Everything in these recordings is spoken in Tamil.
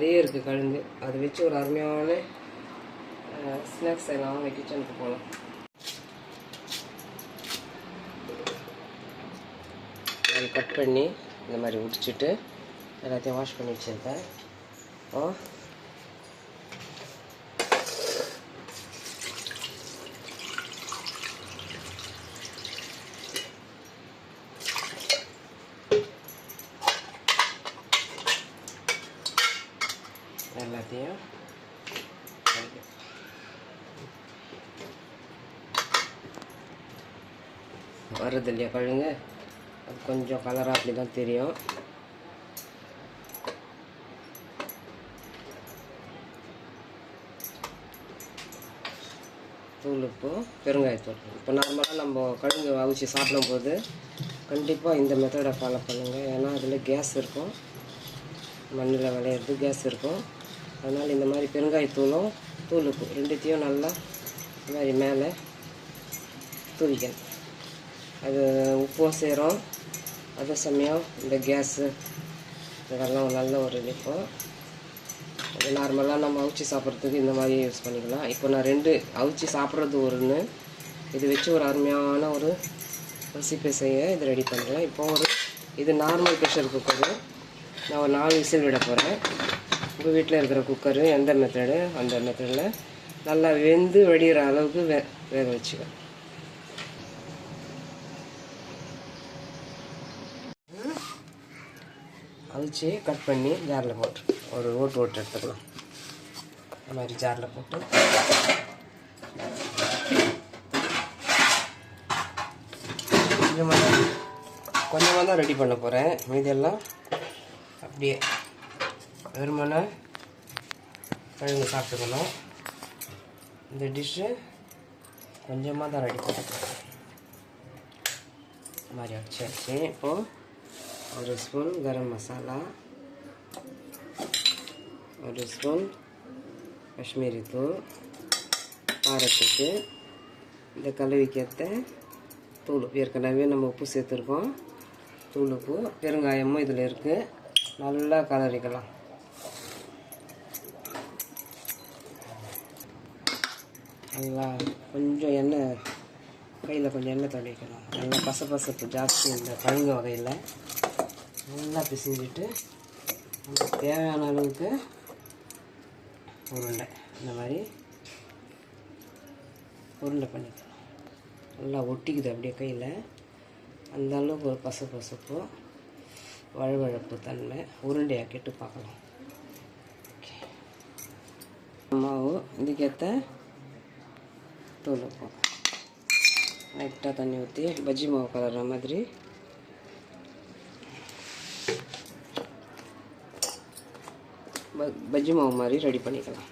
நிறைய இருக்குது கழுங்கு அதை வச்சு ஒரு அருமையான ஸ்நாக்ஸ் செய்யலாம் அவங்க கிச்சனுக்கு போகலாம் அதை கட் பண்ணி இந்த மாதிரி உடிச்சிட்டு எல்லாத்தையும் வாஷ் பண்ணி வச்சுருக்கேன். எல்லாத்தையும் வருது இல்லையா கழுங்க அது கொஞ்சம் கலராக அப்படி தான் தெரியும். தூள் உப்பு பெருங்காயத்தூள் இப்போ நார்மலாக நம்ம கழுங்கு அவிச்சு சாப்பிடும்போது கண்டிப்பாக இந்த மெத்தடை ஃபாலோ பண்ணுங்கள் ஏன்னா அதில் கேஸ் இருக்கும். மண்ணில் விளையிறது கேஸ் இருக்கும். அதனால் இந்த மாதிரி பெருங்காயத்தூளும் தூள் உப்பு ரெண்டுத்தையும் நல்லா இந்த மாதிரி மேலே தூவிக்கணும். அது உப்பும் சேரும். அதே சமயம் இந்த கேஸு இதெல்லாம் நல்ல ஒரு ரிலீஃபும் அது நார்மலாக நம்ம அவிச்சி சாப்பிட்றதுக்கு இந்த மாதிரி யூஸ் பண்ணிக்கலாம். இப்போ நான் ரெண்டு அவிச்சு சாப்பிட்றது ஒன்று. இது வச்சு ஒரு அருமையான ஒரு ரெசிபி செய்ய இது ரெடி பண்ணுறேன் இப்போ ஒரு இது நார்மல் ப்ரெஷர் குக்கரு நான் ஒரு நாலு விசில் விட போகிறேன் உங்கள் வீட்டில் இருக்கிற குக்கரு எந்த மெத்தடு அந்த மெத்தடில் நல்லா வெந்து வெடிகிற அளவுக்கு வே வேக வச்சுக்க. அவிச்சு கட் பண்ணி ஜாரில் போட்டு ஒரு ஓட்டு ஓட்டு எடுத்துக்கலாம். இந்த மாதிரி ஜாரில் போட்டு. கொஞ்சமாக தான் கொஞ்சமாக தான் ரெடி பண்ண போகிறேன் மீதியெல்லாம் அப்படியே வெறுமனை கழுகு சாப்பிட்டுக்கணும். இந்த டிஷ்ஷு கொஞ்சமாக தான் ரெடி பண்ண மாதிரி அடிச்சாச்சு இப்போது ஒரு ஸ்பூன் கரம் மசாலா ஒரு ஸ்பூன் காஷ்மீரி தூள் காரத்துக்கு இந்த கழுவிக்கத்தை தூள். ஏற்கனவே நம்ம உப்பு சேர்த்துருக்கோம். தூள் உப்பு பெருங்காயமும் இதில் இருக்குது நல்லா கலரிக்கலாம் சரிங்களா? கொஞ்சம் எண்ணெய் கையில் கொஞ்சம் எண்ணெய் தடவிக்கணும். நல்லா பசப்பசப்பு ஜாஸ்தி இந்த கழுங்கு வகையில். நல்லா பிசைஞ்சிட்டு நமக்கு தேவையான அளவுக்கு உருண்டை. இந்த மாதிரி உருண்டை பண்ணிக்கலாம் நல்லா ஒட்டிக்குது அப்படியே கையில். அந்த அளவுக்கு ஒரு பசு பசுப்பு தன்மை தன்மை உருண்டையாக்கிட்டு பார்க்கலாம். ஓகே. மாவு இதுக்கேற்ற தூள் வைப்போம் லைட்டாக தண்ணி ஊற்றி பஜ்ஜி மாவு கலர்ற மாதிரி பஜ்ஜி மாவு மாதிரி ரெடி பண்ணிக்கலாம்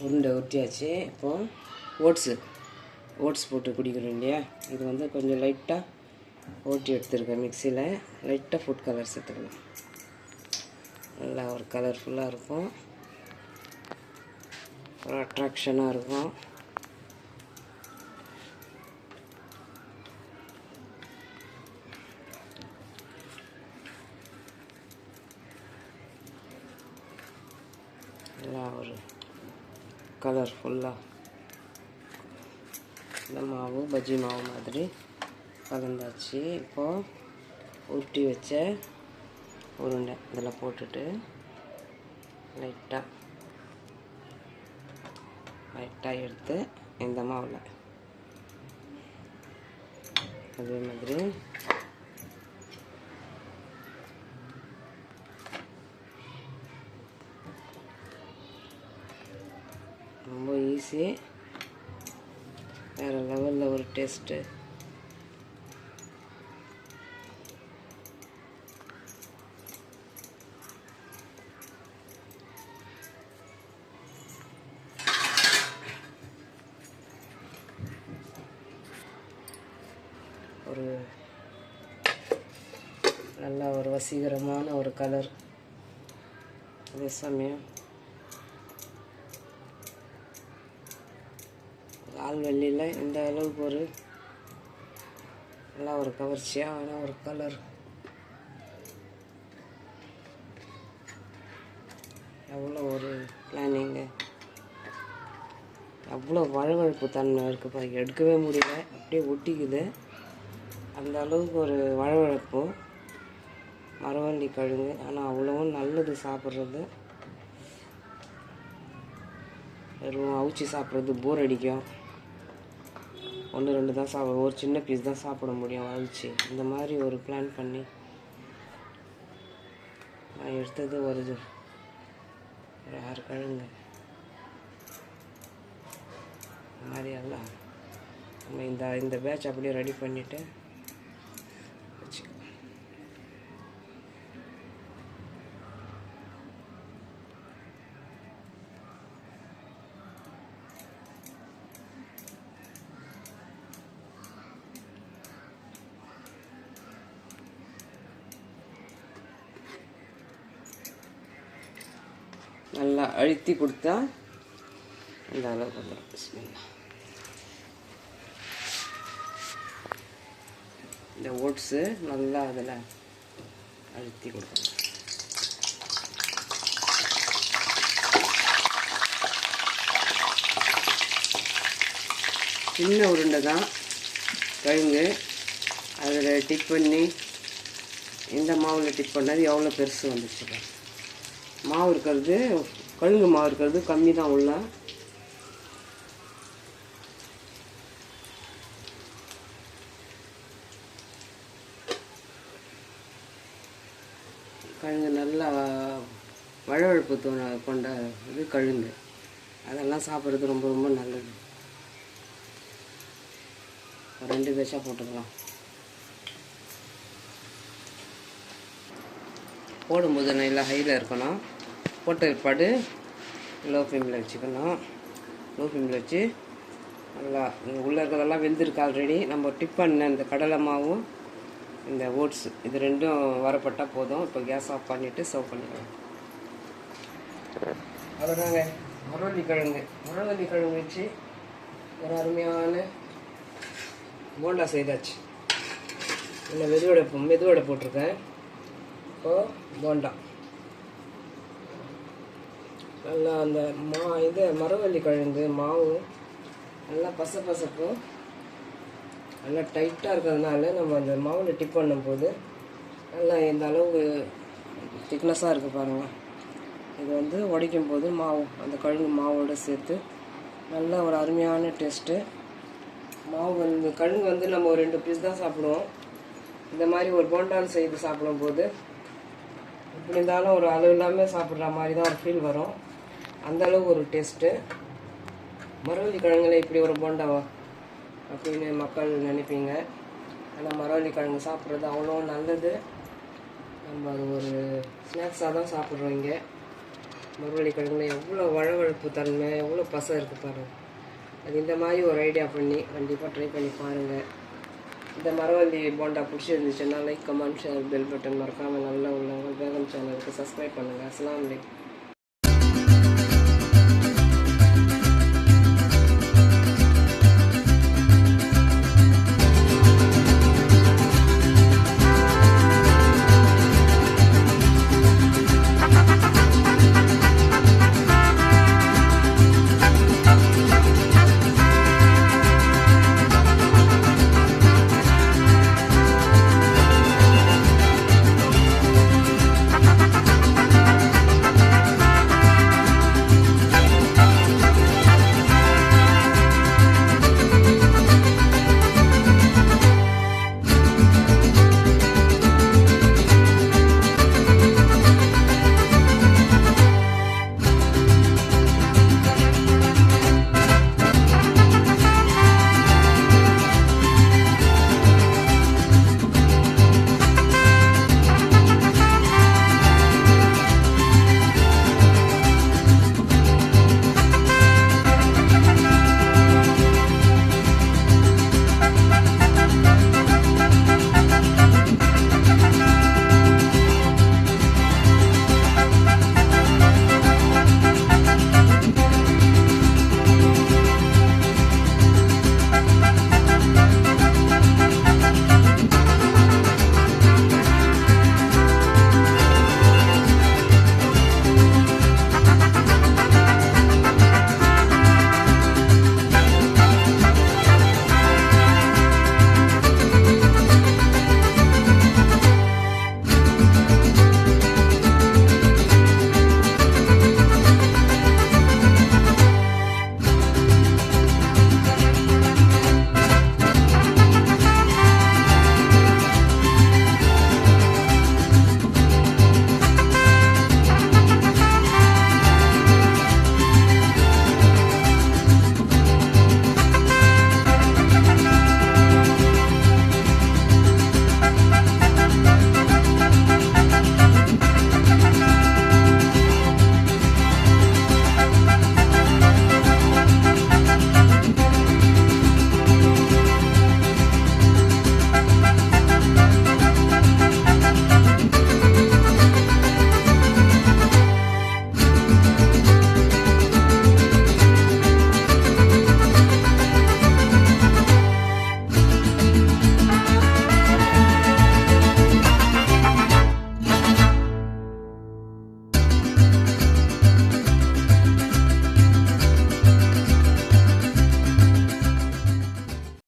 உருண்டை ஒட்டியாச்சு இப்போ ஓட்ஸு ஓட்ஸ் போட்டு குடிக்கிறோம் இல்லையா இது வந்து கொஞ்சம் லைட்டாக ஓட்டி எடுத்துருக்கேன் மிக்சியில் லைட்டாக ஃபுட் கலர் சேர்த்துக்கலாம் நல்லா ஒரு கலர்ஃபுல்லாக இருக்கும் ஒரு அட்ராக்ஷனாக இருக்கும். நல்லா ஒரு கலர்ஃபுல்லாக இந்த மாவு பஜ்ஜி மாவு மாதிரி கலந்தாச்சு. இப்போது உருட்டி வச்ச உருண்டை இதில் போட்டுட்டு லைட்டாக லைட்டாக எடுத்து இந்த மாவில். அதே மாதிரி. ரொம்ப ஈஸி வேறு லெவலில் ஒரு டேஸ்ட்டு ஒரு நல்ல ஒரு வசீகரமான ஒரு கலர் அதே சமயம் ஆள்வெள்ளியில் இந்த அளவுக்கு ஒரு நல்லா ஒரு கவர்ச்சியான ஒரு கலர் எவ்வளோ ஒரு பிளானிங்கு அவ்வளோ வழவழப்பு தன்மை இருக்குது எடுக்கவே முடியல. அப்படியே ஒட்டிக்குது. அந்த அளவுக்கு ஒரு வழவழப்பு மரவள்ளி கிழங்கு ஆனால் அவ்வளவும் நல்லது சாப்பிட்றது. வெறும் அவுச்சி சாப்பிட்றது போர் அடிக்கும். ஒன்று ரெண்டு தான் சாப்பிட ஒரு சின்ன பீஸ் தான் சாப்பிட முடியும் அவிச்சு. இந்த மாதிரி ஒரு பிளான் பண்ணி நான் எடுத்தது வருது ஒரு ஆறு கிழங்கு. இந்த மாதிரி எல்லாம் நம்ம இந்த இந்த பேட்ச் அப்படியே ரெடி பண்ணிவிட்டு நல்லா அழுத்தி கொடுத்தா இந்த அளவுக்கு வந்துடும் பிஸ்மில்லா. இந்த ஓட்ஸு நல்லா அதில் அழுத்தி கொடுக்கணும். சின்ன உருண்டை தான். கழுங்கு அதில் டிப் பண்ணி இந்த மாவில் டிப் பண்ணது எவ்வளோ பெருசு வந்துச்சு மாவு இருக்கிறது கழுங்கு மாவு இருக்கிறது கம்மி தான் உள்ள. கழுங்கு நல்லா வழவழப்பு தோண கொண்ட இது கழுங்கு அதெல்லாம் சாப்பிட்றது ரொம்ப ரொம்ப நல்லது. ரெண்டு பேச்சா போட்டுக்கலாம். போடும்போது நல்லா ஹையில் இருக்கணும். போட்ட பிற்பாடு லோ ஃப்ளேமில் வச்சுக்கணும் லோ ஃப்ளேமில் வச்சு நல்லா இங்கே உள்ளே இருக்கிறதெல்லாம் வெந்திருக்கு ஆல்ரெடி நம்ம டிப் பண்ண இந்த கடலை மாவும் இந்த ஓட்ஸ் இது ரெண்டும் வரப்பட்டால் போதும். இப்போ கேஸ் ஆஃப் பண்ணிவிட்டு சர்வ் பண்ணிக்கலாம் அவ்வளோதாங்க முரவள்ளி கிழங்கு. முரவள்ளி கிழங்கு வச்சு ஒரு அருமையான போண்டா செய்தாச்சு. இல்லை மெதுவடை மெதுவடை போட்டிருக்கேன். இப்போ போண்டா நல்லா அந்த மா இது மரவள்ளி கிழங்கு மாவு நல்லா பச பசப்பும் நல்லா டைட்டாக இருக்கிறதுனால நம்ம அந்த மாவில் டிப் பண்ணும்போது நல்லா இந்த அளவு திக்னஸாக இருக்குது பாருங்கள் இது வந்து உடைக்கும் போது மாவு அந்த கழுங்கு மாவோடு சேர்த்து நல்ல ஒரு அருமையான டேஸ்ட்டு மாவு வந்து கழுங்கு வந்து நம்ம ஒரு ரெண்டு பீஸ் தான் சாப்பிடுவோம். இந்த மாதிரி ஒரு போண்டால் செய்து சாப்பிடும்போது எப்படி இருந்தாலும் ஒரு அளவு இல்லாமல் சாப்பிட்ற மாதிரி தான் ஒரு ஃபீல் வரும். அந்த அளவுக்கு ஒரு டேஸ்ட்டு மரவள்ளி கிழங்குல இப்படி ஒரு போண்டாவா? அப்படின்னு மக்கள் நினைப்பீங்க. ஆனால் மரவள்ளி கிழங்கு சாப்பிட்றது அவ்வளோ நல்லது. நம்ம அது ஒரு ஸ்நாக்ஸாக தான் சாப்பிட்றோம் இங்கே. மரவள்ளி கிழங்குல எவ்வளோ வழவழப்பு தன்மை எவ்வளோ பசை இருக்குது பாருங்கள் அது இந்த மாதிரி ஒரு ஐடியா பண்ணி கண்டிப்பாக ட்ரை பண்ணி பாருங்கள் இந்த மரவள்ளி போண்டா பிடிச்சிருந்துச்சுன்னா like comment share bell button மறக்காமல் நல்லா உள்ள சேனலுக்கு சப்ஸ்கிரைப் பண்ணுங்கள் அஸ்லாம் வலைக்கம்